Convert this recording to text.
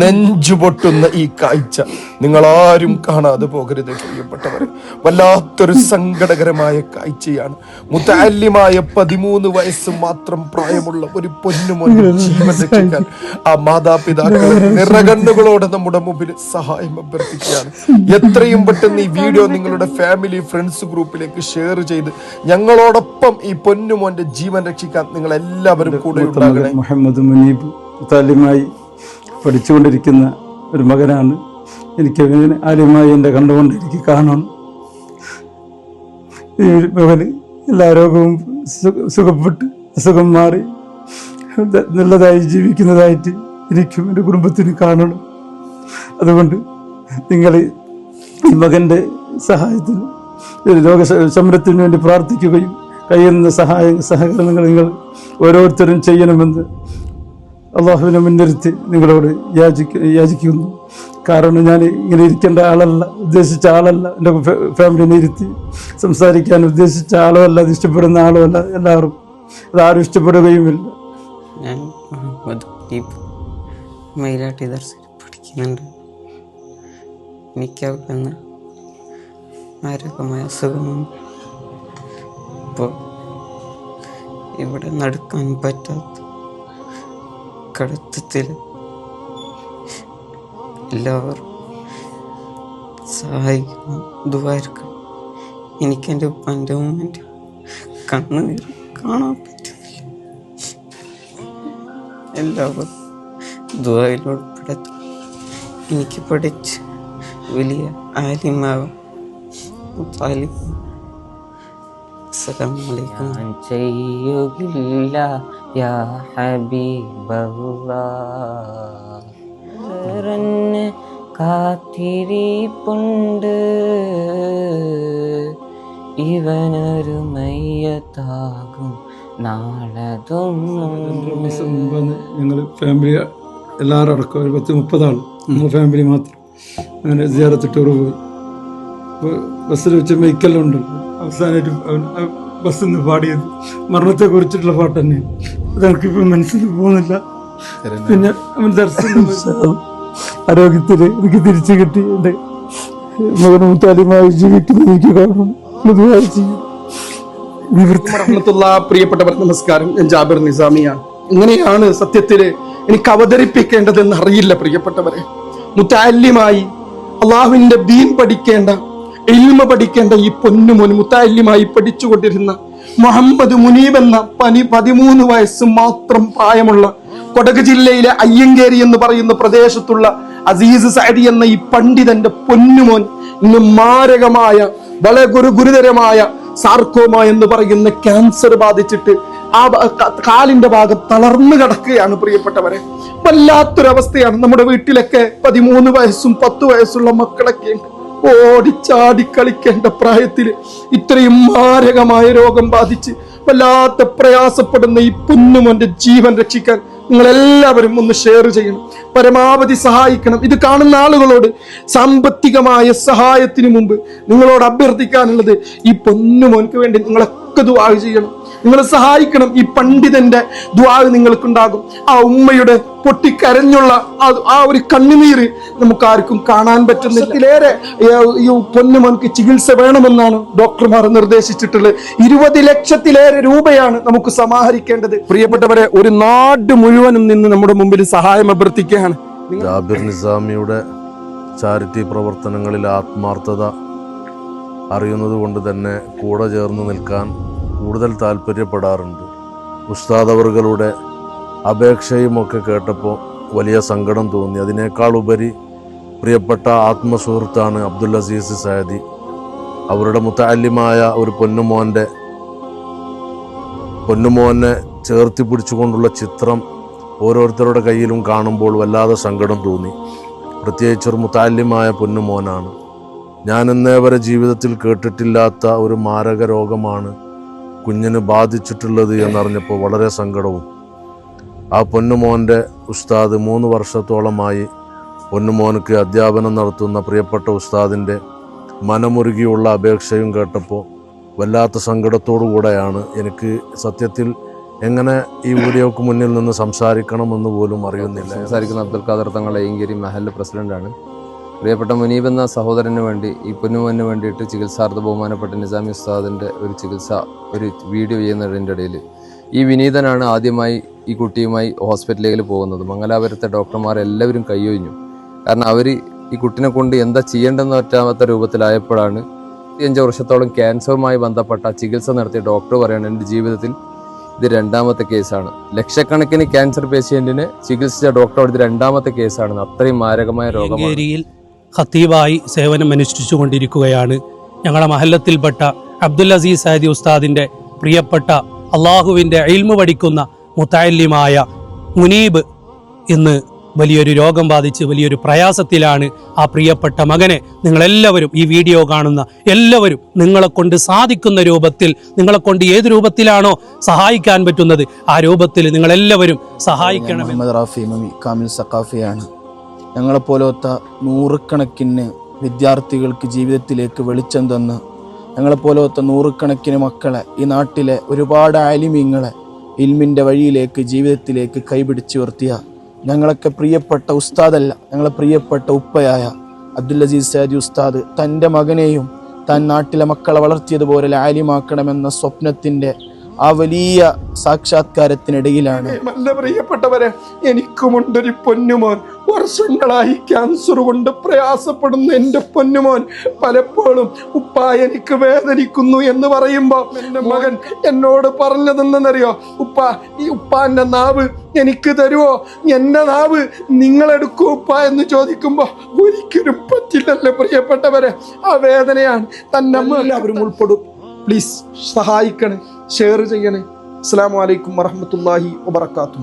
നെഞ്ചുപൊട്ടുന്ന ഈ കാഴ്ച നിങ്ങൾ ആരും കാണാതെ പോകരുത് പ്രിയപ്പെട്ടവർ വല്ലാത്തൊരു സങ്കടകരമായ കാഴ്ചയാണ്. മുത്താല്യമായ പതിമൂന്ന് വയസ്സ് മാത്രം പ്രായമുള്ള ഒരു പൊന്നുമൊന്നും ജീവൻ രക്ഷിക്കാൻ ആ മാതാപിതാക്കൾ നിറകണ്ണുകളോടെ നമ്മുടെ മുമ്പിൽ സഹായം അഭ്യർത്ഥിക്കുകയാണ്. എത്രയും പെട്ടെന്ന് ഈ വീഡിയോ നിങ്ങളുടെ ഫാമിലി ഫ്രണ്ട്സ് ഗ്രൂപ്പിലേക്ക് ഷെയർ ചെയ്ത് ഞങ്ങളോടൊപ്പം ഈ പൊന്നുമോന്റെ ജീവൻ രക്ഷിക്കാൻ നിങ്ങൾ എല്ലാവരും കൂടെ ഉണ്ടാകണേ. മുഹമ്മദ് മുനീബ് താലിമായി പഠിച്ചുകൊണ്ടിരിക്കുന്ന ഒരു മകനാണ്. എനിക്ക് ആദ്യമായി എന്റെ കണ്ടുകൊണ്ട് എനിക്ക് കാണണം. ഈ മകന് എല്ലാ രോഗവും സുഖപ്പെട്ട് അസുഖം മാറി നല്ലതായി ജീവിക്കുന്നതായിട്ട് എനിക്കും എന്റെ കുടുംബത്തിന് കാണണം. അതുകൊണ്ട് നിങ്ങൾ ഈ മകന്റെ സഹായത്തിന് ലോക സമരത്തിന് വേണ്ടി പ്രാർത്ഥിക്കുകയും കഴിയുന്ന സഹായ സഹകരണങ്ങൾ നിങ്ങൾ ഓരോരുത്തരും ചെയ്യണമെന്ന് അള്ളാഹുവിനെ മുൻനിർത്തി നിങ്ങളോട് യാചിക്ക യാചിക്കുന്നു. കാരണം ഞാൻ ഇങ്ങനെ ഇരിക്കേണ്ട ആളല്ല ഉദ്ദേശിച്ച ആളല്ല എന്റെ ഫാമിലിനെ ഇരുത്തി സംസാരിക്കാൻ ഉദ്ദേശിച്ച ആളോ അല്ല അത് ഇഷ്ടപ്പെടുന്ന ആളോ അല്ല എല്ലാവരും അതാരും ഇഷ്ടപ്പെടുകയുമില്ല. ഞാൻ മാരകമായ അസുഖമുണ്ട് ഇപ്പോൾ ഇവിടെ നടക്കാൻ പറ്റാത്ത കടത്തത്തിൽ എല്ലാവരും സഹായിക്കണം ദുബായിരിക്കണം എനിക്കെന്റെ ഉപ്പാന്റെ ഉമ്മന്റെ കണ്ണുനീർ കാണാൻ പറ്റുന്നില്ല. എല്ലാവരും ദുബായിലുൾപ്പെടുത്തും എനിക്ക് പഠിച്ച് വലിയ ആലിമാവും അസ്സലാമലൈക്കും ഞാൻ ചെയ്യുകില്ല യാ ഹബീബല്ലാ കാത്തിരിപ്പുണ്ട്. ഇവനൊരു മയ്യത്താകും നാളതും. രണ്ട് മാസം മുമ്പാണ് ഞങ്ങൾ ഫാമിലി എല്ലാവരും അടക്കം ഒരു പത്ത് മുപ്പതാൾ ഞങ്ങൾ ഫാമിലി മാത്രം. അങ്ങനെ സിയാറത്ത് ടൂർ പോയി ബസ്സിൽ വെച്ച് മെയ്ക്കെല്ലാം ഉണ്ടല്ലോ അവസാനമായിട്ട് ബസ്സിൽ നിന്ന് പാടിയത്. മരണത്തെ കുറിച്ചിട്ടുള്ള പാട്ട് തന്നെയാണ്. അത് എനിക്കിപ്പോൾ മനസ്സിൽ പോകുന്നില്ല പിന്നെ അവൻ ദർശനം ആരോഗ്യത്തിൽ എനിക്ക് തിരിച്ചു കിട്ടി എന്റെ മകനും താലിമായി ജീവിക്കുന്നത് എനിക്ക് കാണണം. പൊതുവായി ചെയ്യും. പ്രിയപ്പെട്ടവർ നമസ്കാരം. ഞാൻ ജാബിർ നിസാമിയാണ്. ഇങ്ങനെയാണ് സത്യത്തിൽ എനിക്ക് അവതരിപ്പിക്കേണ്ടതെന്ന് അറിയില്ല പ്രിയപ്പെട്ടവരെ. മുത്താല്യമായി അള്ളാഹുവിന്റെ ദീൻ പഠിക്കേണ്ട എൽമ പഠിക്കേണ്ട ഈ പൊന്നുമോൻ മുത്താല്യമായി പഠിച്ചുകൊണ്ടിരുന്ന മുഹമ്മദ് മുനീബ് എന്ന പനി പതിമൂന്ന് വയസ്സ് മാത്രം പ്രായമുള്ള കൊടക് ജില്ലയിലെ അയ്യങ്കേരി എന്ന് പറയുന്ന പ്രദേശത്തുള്ള അസീസ് സഅദി എന്ന ഈ പണ്ഡിതന്റെ പൊന്നുമോൻ ഇന്ന് മാരകമായ വളരെ ഗുരു ഗുരുതരമായ സാർക്കോമ എന്ന് പറയുന്ന ക്യാൻസർ ബാധിച്ചിട്ട് ആ കാലിന്റെ ഭാഗം തളർന്നു കിടക്കുകയാണ് പ്രിയപ്പെട്ടവരെ. വല്ലാത്തൊരവസ്ഥയാണ് നമ്മുടെ വീട്ടിലൊക്കെ പതിമൂന്ന് വയസ്സും പത്ത് വയസ്സുള്ള മക്കളൊക്കെ ഉണ്ട്. ഓടിച്ചാടി കളിക്കേണ്ട പ്രായത്തിൽ ഇത്രയും മാരകമായ രോഗം ബാധിച്ച് വല്ലാത്ത പ്രയാസപ്പെടുന്ന ഈ പൊന്നുമോന്റെ ജീവൻ രക്ഷിക്കാൻ നിങ്ങൾ എല്ലാവരും ഒന്ന് ഷെയർ ചെയ്യണം. പരമാവധി സഹായിക്കണം. ഇത് കാണുന്ന ആളുകളോട് സാമ്പത്തികമായ സഹായത്തിന് മുമ്പ് നിങ്ങളോട് അഭ്യർത്ഥിക്കാനുള്ളത് ഈ പൊന്നുമോൻക്ക് വേണ്ടി നിങ്ങളൊക്കെ ദുആ ചെയ്യണം. നിങ്ങൾ സഹായിക്കണം. ഈ പണ്ഡിതന്റെ ദ്വാവ് നിങ്ങൾക്കുണ്ടാകും. ആ ഉമ്മയുടെ പൊട്ടിക്കരഞ്ഞുള്ള ആ- ഒരു കണ്ണുനീര് നമുക്ക് ആർക്കും കാണാൻ പറ്റുന്നതിലേറെ ഈ പൊന്നുമോൻക്ക് ചികിത്സ വേണമെന്നാണ് ഡോക്ടർമാർ നിർദ്ദേശിച്ചിട്ടുള്ളത്. ഇരുപത് ലക്ഷത്തിലേറെ രൂപയാണ് നമുക്ക് സമാഹരിക്കേണ്ടത്. പ്രിയപ്പെട്ടവരെ ഒരു നാട് മുഴുവനും നിന്ന് നമ്മുടെ മുമ്പിൽ സഹായം അഭ്യർത്ഥിക്കുകയാണ്. നിസാമിയുടെ ചാരിറ്റി പ്രവർത്തനങ്ങളിൽ ആത്മാർത്ഥത അറിയുന്നത് കൊണ്ട് തന്നെ കൂടെ ചേർന്ന് നിൽക്കാൻ കൂടുതൽ താല്പര്യപ്പെടാറുണ്ട്. ഉസ്താദവറുകളുടെ അപേക്ഷയുമൊക്കെ കേട്ടപ്പോൾ വലിയ സങ്കടം തോന്നി. അതിനേക്കാൾ ഉപരി പ്രിയപ്പെട്ട ആത്മസുഹൃത്താണ് അബ്ദുൽ അസീസ് സയദി. അവരുടെ മുത്താല്യമായ ഒരു പൊന്നുമോന്റെ പൊന്നുമോനെ ചേർത്തി പിടിച്ചുകൊണ്ടുള്ള ചിത്രം ഓരോരുത്തരുടെ കയ്യിലും കാണുമ്പോൾ വല്ലാതെ സങ്കടം തോന്നി. പ്രത്യേകിച്ച് ഒരു മുത്താല്യമായ പൊന്നുമോനാണ്. ഞാൻ ഇന്നേ വരെ ജീവിതത്തിൽ കേട്ടിട്ടില്ലാത്ത ഒരു മാരക രോഗമാണ് കുഞ്ഞിന് ബാധിച്ചിട്ടുള്ളത് എന്നറിഞ്ഞപ്പോൾ വളരെ സങ്കടവും. ആ പൊന്നുമോന്റെ ഉസ്താദ് മൂന്ന് വർഷത്തോളമായി പൊന്നുമോനക്ക് അധ്യാപനം നടത്തുന്ന പ്രിയപ്പെട്ട ഉസ്താദിന്റെ മനമുരുകിയുള്ള അപേക്ഷയും കേട്ടപ്പോൾ വല്ലാത്ത സങ്കടത്തോടു കൂടെയാണ് എനിക്ക് സത്യത്തിൽ എങ്ങനെ ഈ വീഡിയോക്ക് മുന്നിൽ നിന്ന് സംസാരിക്കണമെന്ന് പോലും അറിയുന്നില്ല. സംസാരിക്കുന്ന അബ്ദുൽ ഖാദർ തങ്ങൾ ഏങ്കേരി മഹലിന്റെ പ്രസിഡന്റാണ്. പ്രിയപ്പെട്ട മുനീബ് എന്ന സഹോദരന് വേണ്ടി ഈ പൊന്നുമോന് വേണ്ടിയിട്ട് ചികിത്സാർത്ഥ ബഹുമാനപ്പെട്ട നിസാമി ഉസ്താദിന്റെ ഒരു ചികിത്സ ഒരു വീഡിയോ ചെയ്യുന്നതിന്റെ ഇടയിൽ ഈ വിനീതനാണ് ആദ്യമായി ഈ കുട്ടിയുമായി ഹോസ്പിറ്റലിലേക്ക് പോകുന്നത്. മംഗലാപുരത്തെ ഡോക്ടർമാർ എല്ലാവരും കൈയൊഴിഞ്ഞു കാരണം അവർ ഈ കുട്ടിനെ കൊണ്ട് എന്താ ചെയ്യേണ്ടെന്ന് പറ്റാത്ത രൂപത്തിലായപ്പോഴാണ് അഞ്ച് വർഷത്തോളം ക്യാൻസറുമായി ബന്ധപ്പെട്ട ചികിത്സ നടത്തിയ ഡോക്ടർ പറയാണ് എന്റെ ജീവിതത്തിൽ ഇത് രണ്ടാമത്തെ കേസാണ്. ലക്ഷക്കണക്കിന് ക്യാൻസർ പേഷ്യന്റിന് ചികിത്സിച്ച ഡോക്ടർ ഇത് രണ്ടാമത്തെ കേസാണ്. അത്രയും മാരകമായ രോഗമാണ്. ഖത്തീബായി സേവനം അനുഷ്ഠിച്ചുകൊണ്ടിരിക്കുകയാണ് ഞങ്ങളുടെ മഹല്ലത്തിൽപ്പെട്ട അബ്ദുൽ അസീസ് സാദി ഉസ്താദിന്റെ പ്രിയപ്പെട്ട അള്ളാഹുവിന്റെ അയിൽമു പഠിക്കുന്ന മുത്താലിമായ മുനീബ് ഇന്ന് വലിയൊരു രോഗം ബാധിച്ച് വലിയൊരു പ്രയാസത്തിലാണ് ആ പ്രിയപ്പെട്ട മകനെ. നിങ്ങളെല്ലാവരും ഈ വീഡിയോ കാണുന്ന എല്ലാവരും നിങ്ങളെ കൊണ്ട് സാധിക്കുന്ന രൂപത്തിൽ നിങ്ങളെ കൊണ്ട് ഏത് രൂപത്തിലാണോ സഹായിക്കാൻ പറ്റുന്നത് ആ രൂപത്തിൽ നിങ്ങളെല്ലാവരും സഹായിക്കണം ഞങ്ങളെപ്പോലത്തെ നൂറുകണക്കിന് വിദ്യാർത്ഥികൾക്ക് ജീവിതത്തിലേക്ക് വെളിച്ചം തന്ന് ഞങ്ങളെപ്പോലത്തെ നൂറുകണക്കിന് മക്കളെ ഈ നാട്ടിലെ ഒരുപാട് ആലിമ്യങ്ങളെ ഇൽമിന്റെ വഴിയിലേക്ക് ജീവിതത്തിലേക്ക് കൈപിടിച്ചു ഉയർത്തിയ ഞങ്ങളൊക്കെ പ്രിയപ്പെട്ട ഉസ്താദല്ല ഞങ്ങളെ പ്രിയപ്പെട്ട ഉപ്പയായ അബ്ദുൽ അസീസ് സാദി ഉസ്താദ് തന്റെ മകനെയും താൻ നാട്ടിലെ മക്കളെ വളർത്തിയതുപോലെ ആലിമാക്കണമെന്ന സ്വപ്നത്തിന്റെ ആ വലിയ സാക്ഷാത്കാരത്തിനിടയിലാണ്. നല്ല പ്രിയപ്പെട്ടവരെ എനിക്കുമുണ്ടൊരു പൊന്നുമോൻ. വർഷങ്ങളായി ക്യാൻസർ കൊണ്ട് പ്രയാസപ്പെടുന്ന എന്റെ പൊന്നുമോൻ പലപ്പോഴും ഉപ്പ എനിക്ക് വേദനിക്കുന്നു എന്ന് പറയുമ്പോൾ എന്റെ മകൻ എന്നോട് പറഞ്ഞതെന്നറിയോ ഉപ്പ ഈ ഉപ്പാന്റെ നാവ് എനിക്ക് തരുമോ എന്റെ നാവ് നിങ്ങളെടുക്കൂ ഉപ്പ എന്ന് ചോദിക്കുമ്പോൾ ഒരിക്കലും പറ്റില്ലല്ലേ പ്രിയപ്പെട്ടവരെ. ആ വേദനയാണ് തന്നെ എല്ലാവരും ഉൾപ്പെടും. പ്ലീസ് സഹായിക്കണേ ഷെയർ ചെയ്യണേ. അസ്സാം വലൈക്കും വറഹമത്തല്ലാഹി വബർക്കാത്തു